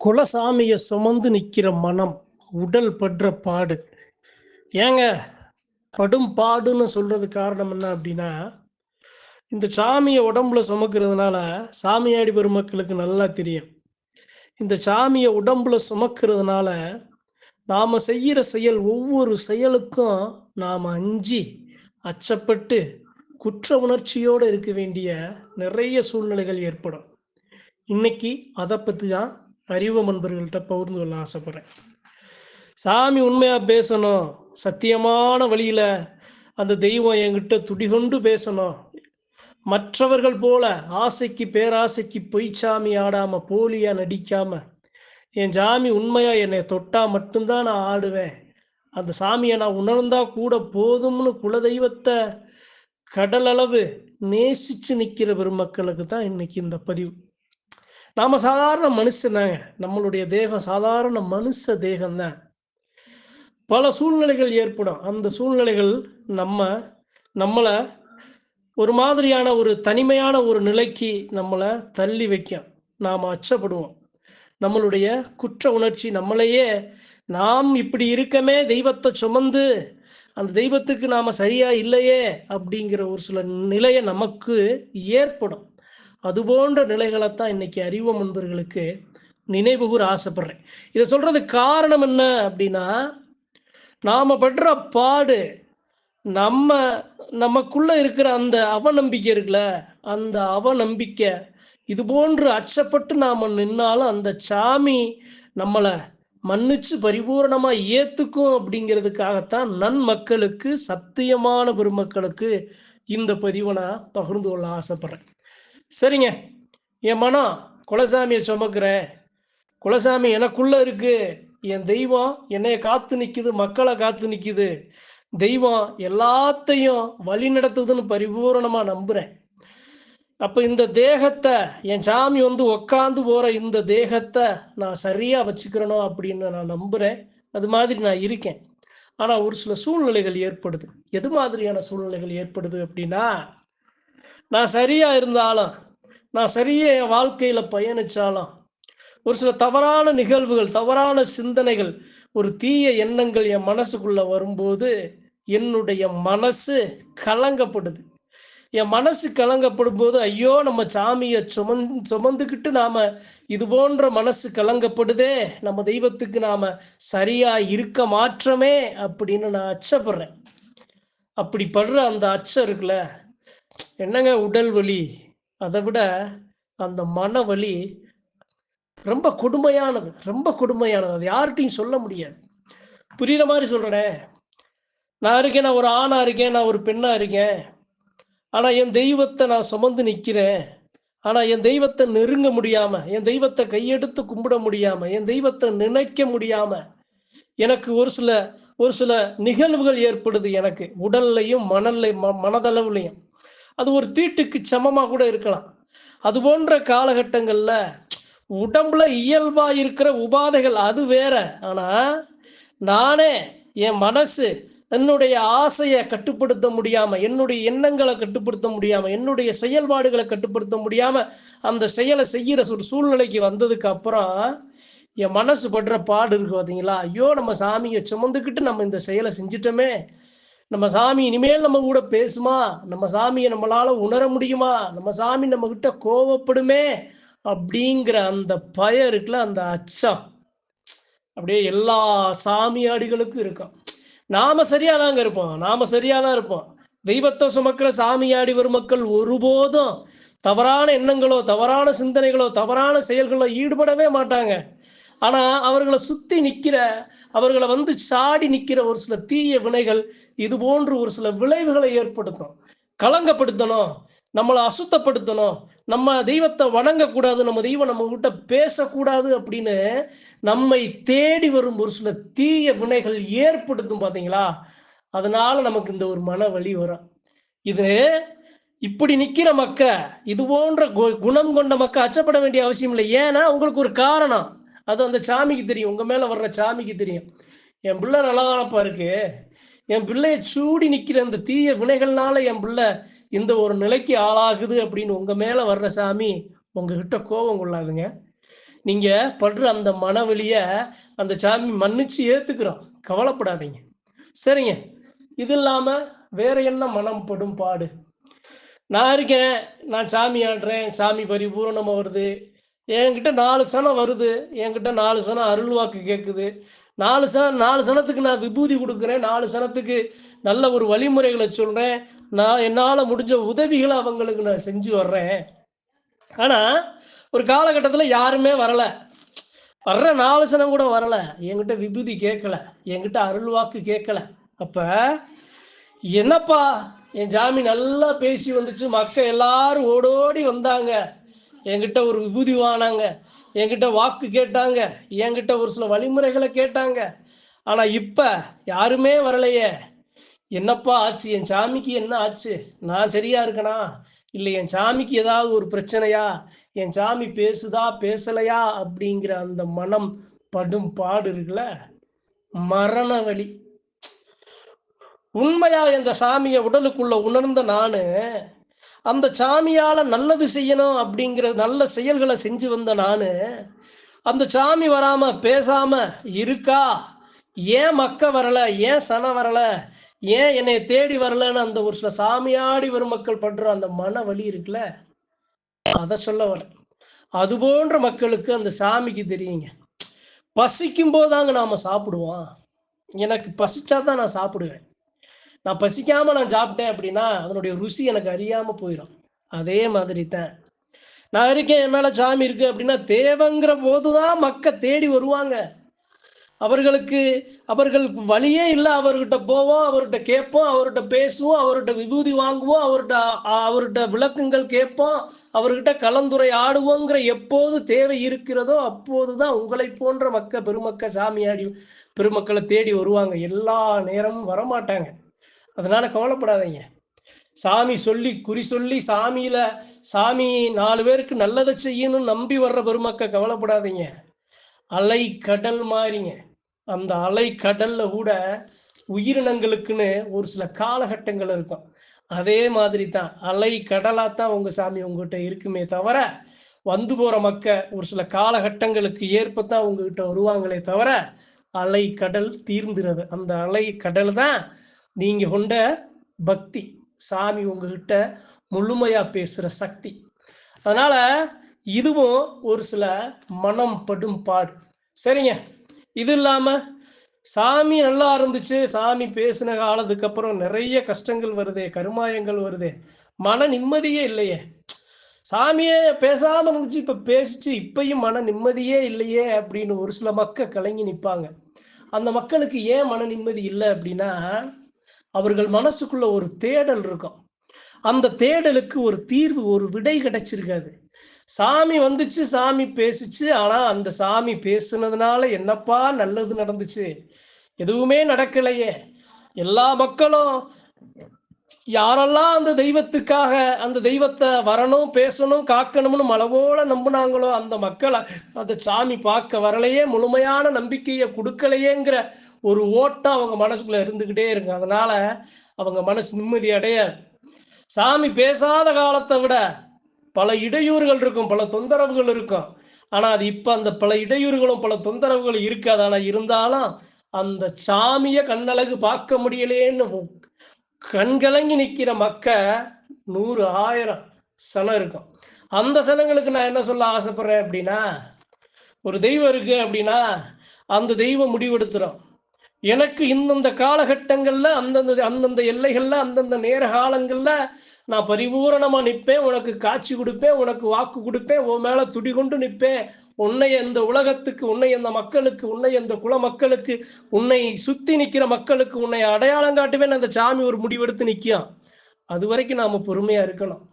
குலசாமியை சுமந்து நிற்கிற மனம் உடல் படுற பாடு. ஏங்க படும் பாடுன்னு சொல்றது காரணம் என்ன அப்படின்னா இந்த சாமியை உடம்புல சுமக்கிறதுனால சாமியாடி பெருமக்களுக்கு நல்லா தெரியும். இந்த சாமியை உடம்புல சுமக்கிறதுனால நாம் செய்கிற செயல் ஒவ்வொரு செயலுக்கும் நாம் அஞ்சி அச்சப்பட்டு குற்ற உணர்ச்சியோடு இருக்க வேண்டிய நிறைய சூழ்நிலைகள் ஏற்படும். இன்னைக்கு அதை பற்றி தான் அறிவு நண்பர்கள்ட்ட பகிர்ந்து கொள்ள ஆசைப்படுறேன். சாமி உண்மையாக பேசணும். சத்தியமான வழியில் அந்த தெய்வம் என்கிட்ட துடிகொண்டு பேசணும். மற்றவர்கள் போல ஆசைக்கு பேராசைக்கு பொய்ச்சாமி ஆடாமல் போலியாக நடிக்காமல் என் சாமி உண்மையாக என்னை தொட்டால் மட்டும்தான் நான் ஆடுவேன். அந்த சாமியை நான் உணர்ந்தா கூட போதும்னு குலதெய்வத்தை கடலளவு நேசித்து நிற்கிற பெருமக்களுக்கு தான் இன்னைக்கு இந்த பதிவு. நாம சாதாரண மனுஷன்தாங்க நம்மளுடைய தேகம் சாதாரண மனுஷ தேகம்தான். பல சூழ்நிலைகள் ஏற்படும். அந்த சூழ்நிலைகள் நம்ம நம்மளை ஒரு மாதிரியான ஒரு தனிமையான ஒரு நிலைக்கு நம்மளை தள்ளி வைக்கும். நாம் அச்சப்படுவோம். நம்மளுடைய குற்ற உணர்ச்சி நம்மளையே நாம் இப்படி இருக்கமே தெய்வத்தை சுமந்து அந்த தெய்வத்துக்கு நாம் சரியா இல்லையே அப்படிங்கிற ஒரு சில நிலையை நமக்கு ஏற்படும். அது போன்ற நிலைகளைத்தான் இன்னைக்கு அறிவு முன்பர்களுக்கு நினைவு கூற ஆசைப்படுறேன். இதை சொல்றது காரணம் என்ன அப்படின்னா நாம படுற பாடு நம்ம நமக்குள்ள இருக்கிற அந்த அவநம்பிக்கை இருக்குல்ல அந்த அவநம்பிக்கை இது போன்று அச்சப்பட்டு நாம் நின்னாலும் அந்த சாமி நம்மளை மன்னிச்சு பரிபூரணமாக ஏற்றுக்கும் அப்படிங்கிறதுக்காகத்தான் நன்மக்களுக்கு சத்தியமான பெருமக்களுக்கு இந்த பதிவை நான் பகிர்ந்து கொள்ள ஆசைப்படுறேன். சரிங்க. என் மனம் குலசாமியை சுமக்கிறேன். குலசாமி எனக்குள்ளே இருக்குது என் தெய்வம் என்னைய காத்து நிற்கிது மக்களை காத்து நிற்கிது தெய்வம் எல்லாத்தையும் வழி நடத்துதுன்னு பரிபூரணமாக நம்புகிறேன் அப்போ இந்த தேகத்தை என் சாமி வந்து உக்காந்து போகிற இந்த தேகத்தை நான் சரியாக வச்சுக்கிறணும் அப்படின்னு நான் நம்புறேன். அது மாதிரி நான் இருக்கேன். ஆனால் ஒரு சில சூழ்நிலைகள் ஏற்படுது. எது மாதிரியான சூழ்நிலைகள் ஏற்படுது அப்படின்னா நான் சரியாக இருந்தாலும் நான் சரியாக என் வாழ்க்கையில் பயணித்தாலும் ஒரு சில தவறான நிகழ்வுகள் தவறான சிந்தனைகள் ஒரு தீய எண்ணங்கள் என் மனசுக்குள்ளே வரும்போது என்னுடைய மனசு கலங்கப்படுது. என் மனசு கலங்கப்படும் போது ஐயோ நம்ம சாமியை சுமந் சுமந்துக்கிட்டு நாம் இது போன்ற மனசு கலங்கப்படுதே நம்ம தெய்வத்துக்கு நாம் சரியாக இருக்க மாற்றமே அப்படின்னு நான் அச்சப்படுறேன். அப்படி படுற அந்த அச்சம் இருக்குல்ல என்னங்க உடல் வலி? அதை விட அந்த மன வலி ரொம்ப கொடுமையானது ரொம்ப கொடுமையானது. அது யார்கிட்டையும் சொல்ல முடியாது. புரியுற மாதிரி சொல்கிறேனே நான் இருக்கேன் நான் ஒரு ஆணாக இருக்கேன் நான் ஒரு பெண்ணாக இருக்கேன். ஆனால் என் தெய்வத்தை நான் சுமந்து நிற்கிறேன் ஆனால் என் தெய்வத்தை நெருங்க முடியாமல் என் தெய்வத்தை கையெடுத்து கும்பிட முடியாமல் என் தெய்வத்தை நினைக்க முடியாமல் எனக்கு ஒரு சில ஒரு சில நிகழ்வுகள் ஏற்படுது எனக்கு. உடல்லையும் மணல்ல ம மனதளவுலையும். அது ஒரு தீட்டுக்கு சமமாக கூட இருக்கலாம். அது போன்ற காலகட்டங்களில் உடம்புல இயல்பாக இருக்கிற உபாதைகள் அது வேற. ஆனால் நானே என் மனசு என்னுடைய ஆசையை கட்டுப்படுத்த முடியாமல் என்னுடைய எண்ணங்களை கட்டுப்படுத்த முடியாமல் என்னுடைய செயல்பாடுகளை கட்டுப்படுத்த முடியாமல் அந்த செயலை செய்கிற ஒரு சூழ்நிலைக்கு வந்ததுக்கு அப்புறம் என் மனசு படுற பாடு இருக்கு பார்த்தீங்களா ஐயோ நம்ம சாமியை சுமந்துக்கிட்டு நம்ம இந்த செயலை செஞ்சிட்டோமே. நம்ம சாமி இனிமேல் நம்ம கூட பேசுமா? நம்ம சாமியை நம்மளால உணர முடியுமா? நம்ம சாமி நம்ம கிட்ட கோவப்படுமே? அப்படிங்கிற அந்த பய இருக்குல்ல அந்த அச்சம். அப்படியே எல்லா சாமியாடிகளுக்கும் இருக்கும். நாம சரியா தாங்க இருப்போம். நாம சரியா தான் இருப்போம். தெய்வத்தை சுமக்கிற சாமியாடி வரும் மக்கள் ஒருபோதும் தவறான எண்ணங்களோ தவறான சிந்தனைகளோ தவறான செயல்களோ ஈடுபடவே மாட்டாங்க. ஆனால் அவர்களை சுற்றி நிற்கிற அவர்களை வந்து சாடி நிற்கிற ஒரு சில தீய வினைகள் இது போன்று ஒரு சில விளைவுகளை ஏற்படுத்தும். கலங்கப்படுத்தணும் நம்மளை அசுத்தப்படுத்தணும் நம்ம தெய்வத்தை வணங்கக்கூடாது நம்ம தெய்வம் நம்ம கிட்ட பேசக்கூடாது அப்படின்னு நம்மை தேடி வரும் ஒரு சில தீய வினைகள் ஏற்படுத்தும் பார்த்தீங்களா அதனால நமக்கு இந்த ஒரு மன வழி வரும். இது இப்படி நிற்கிற மக்க இது போன்ற கு- குணம் கொண்ட மக்க அச்சப்பட வேண்டிய அவசியம் இல்லை. ஏன்னா உங்களுக்கு ஒரு காரணம். அது அந்த சாமிக்கு தெரியும். உங்கள் மேலே வர்ற சாமிக்கு தெரியும். என் பிள்ளை நல்லாதானப்பா இருக்கு? என் பிள்ளைய சூடி நிற்கிற அந்த தீய வினைகள்னால என் பிள்ளை இந்த ஒரு நிலைக்கு ஆளாகுது அப்படின்னு உங்கள் மேலே வர்ற சாமி உங்ககிட்ட கோபம் கொள்ளாதுங்க. நீங்கள் படுற அந்த மனவெளியை அந்த சாமி மன்னிச்சு ஏற்றுக்கிறோம் கவலைப்படாதீங்க. சரிங்க. இது இல்லாமல் வேற என்ன மனம் படும் பாடு? நான் இருக்கேன். நான் சாமி ஆடுறேன் சாமி பரிபூரணமாக வருது. என்கிட்ட நாலு சனம் வருது. என்கிட்ட நாலு சனம் அருள் வாக்கு கேட்குது நாலு சன நாலு சனத்துக்கு நான் விபூதி கொடுக்குறேன். நாலு சனத்துக்கு நல்ல ஒரு வழிமுறைகளை சொல்கிறேன் நான் என்னால் முடிஞ்ச உதவிகளை அவங்களுக்கு நான் செஞ்சு வர்றேன். ஆனால் ஒரு காலகட்டத்தில் யாருமே வரலை. வர்ற நாலு சனம் கூட வரல. என்கிட்ட விபூதி கேட்கல என்கிட்ட அருள் வாக்கு கேட்கல அப்போ என்னப்பா? என் ஜாமி நல்லா பேசி வந்துச்சு. மக்கள் எல்லாரும் ஓடோடி வந்தாங்க. என்கிட்ட ஒரு விபூதி வாங்கினாங்க. என்கிட்ட வாக்கு கேட்டாங்க. என்கிட்ட ஒரு சில வழிமுறைகளை கேட்டாங்க. ஆனால் இப்போ யாருமே வரலையே. என்னப்பா ஆச்சு? என் சாமிக்கு என்ன ஆச்சு? நான் சரியா இருக்கனா? இல்லை என் சாமிக்கு ஏதாவது ஒரு பிரச்சனையா? என் சாமி பேசுதா பேசலையா? அப்படிங்கிற அந்த மனம் படும் பாடு இருக்குல்ல? மரண வழி உண்மையா இந்த சாமியை உடலுக்குள்ள உணர்ந்த நானு அந்த சாமியால் நல்லது செய்யணும் அப்படிங்கிற நல்ல செயல்களை செஞ்சு வந்த நான் அந்த சாமி வராமல் பேசாமல் இருக்கா? ஏன் மக்க வரலை? ஏன் சன வரலை? ஏன் என்னை தேடி வரலன்னு அந்த ஒரு சில சாமியாடி வரும் மக்கள் படுற அந்த மன வலி இருக்குல்ல அதை சொல்ல வரேன் அது போன்ற மக்களுக்கு அந்த சாமிக்கு தெரியுங்க. பசிக்கும் போதாங்க நாம் சாப்பிடுவோம். எனக்கு பசிச்சா தான் நான் சாப்பிடுவேன். நான் பசிக்காம நான் சாப்பிட்டேன் அப்படின்னா அதனுடைய ருசி எனக்கு அறியாம போயிடும் அதே மாதிரி தான் நான் இருக்கேன் என் மேல சாமி இருக்கு அப்படின்னா தேவைங்கிற போதுதான் மக்க தேடி வருவாங்க. அவர்களுக்கு அவர்களுக்கு வழியே இல்லை அவர்கிட்ட போவோம் அவர்கிட்ட கேட்போம் அவர்கிட்ட பேசுவோம் அவர்கிட்ட விபூதி வாங்குவோம் அவர்கிட்ட அவர்கிட்ட விளக்கங்கள் கேட்போம் அவர்கிட்ட கலந்துரை ஆடுவோங்கிற எப்போது தேவை இருக்கிறதோ அப்போது தான் உங்களை போன்ற மக்க பெருமக்க சாமியாடி பெருமக்களை தேடி வருவாங்க. எல்லா நேரமும் வரமாட்டாங்க. அதனால கவலைப்படாதீங்க. சாமி சொல்லி குறி சொல்லி சாமியில சாமி நாலு பேருக்கு நல்லதை செய்யணும்னு நம்பி வர்ற பெருமக்க கவலைப்படாதீங்க. அலை கடல் மாறிங்க. அந்த அலை கடல்ல கூட உயிரினங்களுக்குன்னு ஒரு சில காலகட்டங்கள் இருக்கும். அதே மாதிரி தான் அலை கடலாக தான் உங்கள் சாமி உங்ககிட்ட இருக்குமே தவிர வந்து போகிற மக்க ஒரு சில காலகட்டங்களுக்கு ஏற்பத்தான் உங்ககிட்ட வருவாங்களே தவிர அலை கடல் தீர்ந்துறது அந்த அலை கடல் தான் நீங்கள் கொண்ட பக்தி சாமி உங்ககிட்ட முழுமையாக பேசுகிற சக்தி. அதனால் இதுவும் ஒரு சில மனம் படும் பாடு. சரிங்க. இது இல்லாமல் சாமி நல்லா இருந்துச்சு சாமி பேசின காலத்துக்கு அப்புறம் நிறைய கஷ்டங்கள் வருதே கருமாயங்கள் வருதே. மன நிம்மதியே இல்லையே. சாமியே பேசாம இருந்துச்சு இப்ப பேசிச்சு இப்பயும் மன நிம்மதியே இல்லையே அப்படின்னு ஒரு சில மக்கள் கலங்கி நிற்பாங்க அந்த மக்களுக்கு ஏன் மன நிம்மதி இல்லை அப்படின்னா அவர்கள் மனசுக்குள்ள ஒரு தேடல் இருக்கும். அந்த தேடலுக்கு ஒரு தீர்வு ஒரு விடை கிடைச்சிருக்காது. சாமி வந்துச்சு சாமி பேசிச்சு. ஆனால் அந்த சாமி பேசுனதுனால என்னப்பா நல்லது நடந்துச்சு? எதுவுமே நடக்கலையே. எல்லா மக்களும் யாரெல்லாம் அந்த தெய்வத்துக்காக அந்த தெய்வத்தை வரணும் பேசணும் காக்கணும்னு மலவோல நம்புனாங்களோ அந்த மக்களை அந்த சாமி பார்க்க வரலையே முழுமையான நம்பிக்கையை கொடுக்கலையேங்கிற ஒரு ஓட்டம் அவங்க மனசுக்குள்ள இருந்துக்கிட்டே இருக்கும் அதனால அவங்க மனசு நிம்மதி அடையாது. சாமி பேசாத காலத்தை விட பல இடையூறுகள் இருக்கும் பல தொந்தரவுகள் இருக்கும். ஆனால் அது இப்போ அந்த பல இடையூறுகளும் பல தொந்தரவுகளும் இருக்காது. ஆனால் இருந்தாலும் அந்த சாமியை கண்ணழகு பார்க்க முடியலேன்னு கண்கலங்கி நிற்கிற மக்க நூறு ஆயிரம் சனம் இருக்கும். அந்த சனங்களுக்கு நான் என்ன சொல்ல ஆசைப்படுறேன் அப்படின்னா ஒரு தெய்வம் இருக்கு அப்படின்னா அந்த தெய்வம் முடிவெடுத்துரும். எனக்கு இந்தந்த காலகட்டங்கள்ல அந்தந்த அந்தந்த எல்லைகள்ல அந்தந்த நேர காலங்கள்ல நான் பரிபூரணமா நிற்பேன் உனக்கு காட்சி கொடுப்பேன் உனக்கு வாக்கு கொடுப்பேன் உன் மேல துடி கொண்டு நிற்பேன். உன்னை இந்த உலகத்துக்கு உன்னை இந்த மக்களுக்கு உன்னை இந்த குல மக்களுக்கு உன்னை சுத்தி நிக்கிற மக்களுக்கு உன்னை அடையாளம் காட்டுவேன் அந்த சாமி ஒரு முடிவெடுத்து நிற்கும் அது வரைக்கும் நாம பொறுமையா இருக்கணும்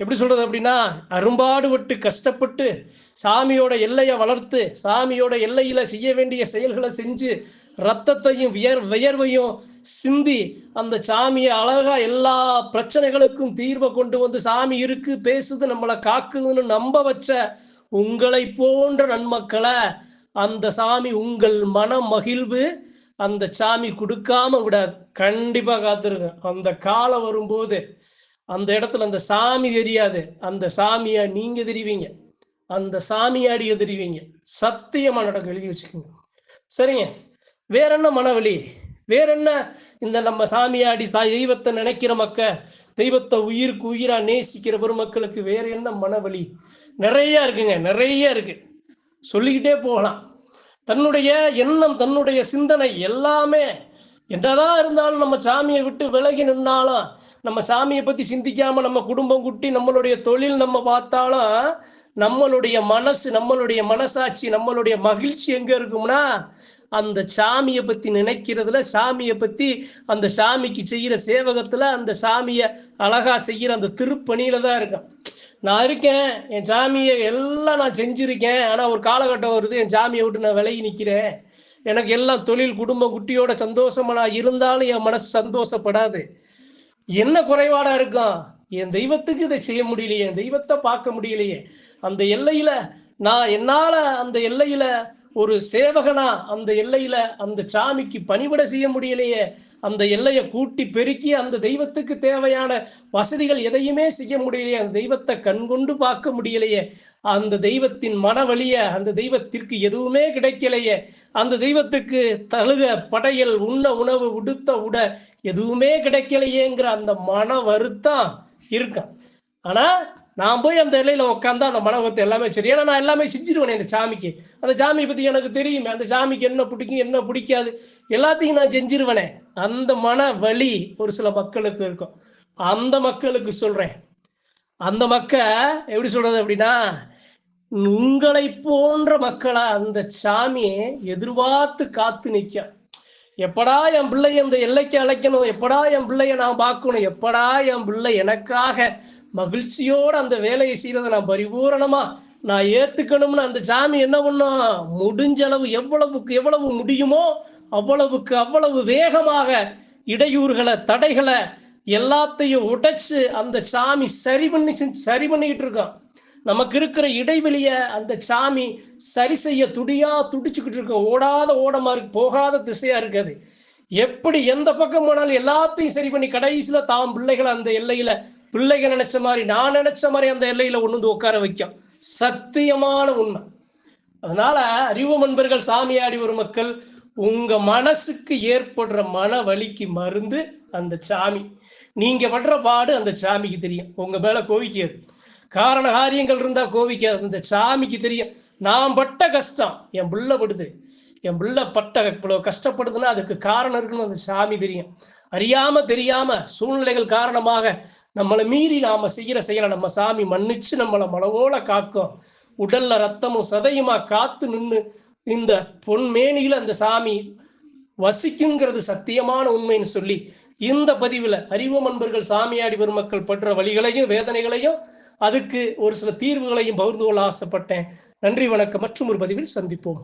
எப்படி சொல்கிறது அப்படின்னா அரும்பாடுபட்டு கஷ்டப்பட்டு சாமியோட எல்லையை வளர்த்து சாமியோட எல்லையில் செய்ய வேண்டிய செயல்களை செஞ்சு ரத்தத்தையும் வியர் வியர்வையும் சிந்தி அந்த சாமியை அழகாக எல்லா பிரச்சனைகளுக்கும் தீர்வை கொண்டு வந்து சாமி இருக்கு பேசுது நம்மளை காக்குதுன்னு நம்ப வச்ச உங்களை போன்ற நன்மக்களை அந்த சாமி உங்கள் மன மகிழ்வு அந்த சாமி கொடுக்காம விடாது. கண்டிப்பாக காத்திருக்கேன் அந்த காலம் வரும்போது அந்த இடத்துல அந்த சாமி தெரியாது. அந்த சாமியை நீங்க தெரிவிங்க அந்த சாமியாடி எதிரிவீங்க. சத்தியமா நடக்கும். எழுதி வச்சுக்கோங்க. சரிங்க. வேற என்ன மனவழி? வேற என்ன இந்த நம்ம சாமியாடி சா- தெய்வத்தை நினைக்கிற மக்க தெய்வத்தை உயிருக்கு உயிரா நேசிக்கிற பெருமக்களுக்கு வேற என்ன மனவழி? நிறைய இருக்குங்க. நிறைய இருக்கு. சொல்லிக்கிட்டே போகலாம். தன்னுடைய எண்ணம் தன்னுடைய சிந்தனை எல்லாமே என்னதான் இருந்தாலும் நம்ம சாமியை விட்டு விலகி நின்னாலும் நம்ம சாமியை பத்தி சிந்திக்காம நம்ம குடும்பம் குட்டி நம்மளுடைய தொழில் நம்ம பார்த்தாலும் நம்மளுடைய மனசு நம்மளுடைய மனசாட்சி நம்மளுடைய மகிழ்ச்சி எங்க இருக்கும்னா அந்த சாமியை பத்தி நினைக்கிறதுல சாமியை பத்தி அந்த சாமிக்கு செய்யற சேவகத்துல அந்த சாமியை அழகா செய்யற அந்த திருப்பணியில தான் இருக்கும் நான் இருக்கேன் என் சாமியை எல்லாம் நான் செஞ்சிருக்கேன் ஆனா ஒரு காலகட்டம் வருது என் சாமியை விட்டு நான் விலகி நிக்கிறேன். எனக்கு எல்லாம் தொழில் குடும்பம் குட்டியோட சந்தோஷமா நான் இருந்தாலும் என் மனசு சந்தோஷப்படாது. என்ன குறைபாடா இருக்கும் என் தெய்வத்துக்கு இதை செய்ய முடியலையே என் தெய்வத்தை பார்க்க முடியலையே. அந்த எல்லையில நான் என்னால அந்த எல்லையில ஒரு சேவகனா அந்த எல்லையில அந்த சாமிக்கு பணிவிட செய்ய முடியலையே அந்த எல்லையை கூட்டி பெருக்கி அந்த தெய்வத்துக்கு தேவையான வசதிகள் எதையுமே செய்ய முடியலையே அந்த தெய்வத்தை கண்கொண்டு பார்க்க முடியலையே அந்த தெய்வத்தின் மனவழிய அந்த தெய்வத்திற்கு எதுவுமே கிடைக்கலையே அந்த தெய்வத்துக்கு தழுக படையல் உண்ண உணவு உடுத்த உட எதுவுமே கிடைக்கலையேங்கிற அந்த மன வருத்தம் இருக்கான் ஆனா நான் போய் அந்த இலையில உட்காந்து அந்த மனோகத்தை எல்லாமே சரி. ஏன்னா நான் எல்லாமே செஞ்சிருவேன் இந்த சாமிக்கு. அந்த சாமியை பத்தி எனக்கு தெரியுமே. அந்த சாமிக்கு என்ன பிடிக்கும் என்ன பிடிக்காது எல்லாத்தையும் நான் செஞ்சிருவேனே. அந்த மன வலி ஒரு சில மக்களுக்கு இருக்கும். அந்த மக்களுக்கு சொல்றேன். அந்த மக்க எப்படி சொல்றது அப்படின்னா உங்களை போன்ற மக்களா அந்த சாமியை எதிர்பார்த்து காத்து நிற்கும் எப்படா என் பிள்ளைய இந்த எல்லைக்கு அழைக்கணும்? எப்படா என் பிள்ளைய நான் பார்க்கணும்? எப்படா என் பிள்ளை எனக்காக மகிழ்ச்சியோட அந்த வேலையை செய்யறதை நான் பரிபூரணமா நான் ஏத்துக்கணும்னு அந்த சாமி என்ன பண்ணும் முடிஞ்ச அளவு எவ்வளவுக்கு எவ்வளவு முடியுமோ அவ்வளவுக்கு அவ்வளவு வேகமாக இடையூறுகளை தடைகளை எல்லாத்தையும் உடைச்சு அந்த சாமி சரி பண்ணி செஞ்சு- சரி பண்ணிக்கிட்டு இருக்கான். நமக்கு இருக்கிற இடைவெளியை அந்த சாமி சரி செய்ய துடியா துடிச்சுக்கிட்டு இருக்கோம் ஓடாத ஓடமா இருக்கு போகாத திசையா இருக்காது எப்படி எந்த பக்கம் போனாலும் எல்லாத்தையும் சரி பண்ணி கடைசியில தாம் பிள்ளைகளை அந்த எல்லையில பிள்ளைகள் நினைச்ச மாதிரி நான் நினைச்ச மாதிரி அந்த எல்லையில ஒன்று வந்து உட்கார வைக்கும். சத்தியமான உண்மை. அதனால அறிவு நண்பர்கள் சாமியாடி ஒரு மக்கள் உங்க மனசுக்கு ஏற்படுற மன வலிக்கு மருந்து அந்த சாமி. நீங்க படுற பாடு அந்த சாமிக்கு தெரியும். உங்க மேல கோவிக்காது காரண காரியங்கள் இருந்தா கோவிக்காது. அந்த சாமிக்கு தெரியும். நான் பட்ட கஷ்டம் என் பிள்ளை படுது. என் பிள்ளை பட்ட இவ்வளவு கஷ்டப்படுதுன்னா அதுக்கு காரணம் இருக்குன்னு அந்த சாமி தெரியும். அறியாம தெரியாம சூழ்நிலைகள் காரணமாக நம்மளை மீறி நாம செய்யற செயலை நம்ம சாமி மன்னிச்சு நம்மளை மலவோல காக்கும். உடல்ல ரத்தமும் சதையுமா காத்து நின்று இந்த பொன்மேனியில அந்த சாமி வசிக்குங்கிறது சத்தியமான உண்மைன்னு சொல்லி இந்த பதிவில் அறிவு அன்பர்கள் சாமியாடி பெருமக்கள் படுற வழிகளையும் வேதனைகளையும் அதுக்கு ஒரு சில தீர்வுகளையும் பகிர்ந்து கொள்ள ஆசைப்பட்டேன். நன்றி வணக்கம். மற்றும் ஒரு பதிவில் சந்திப்போம்.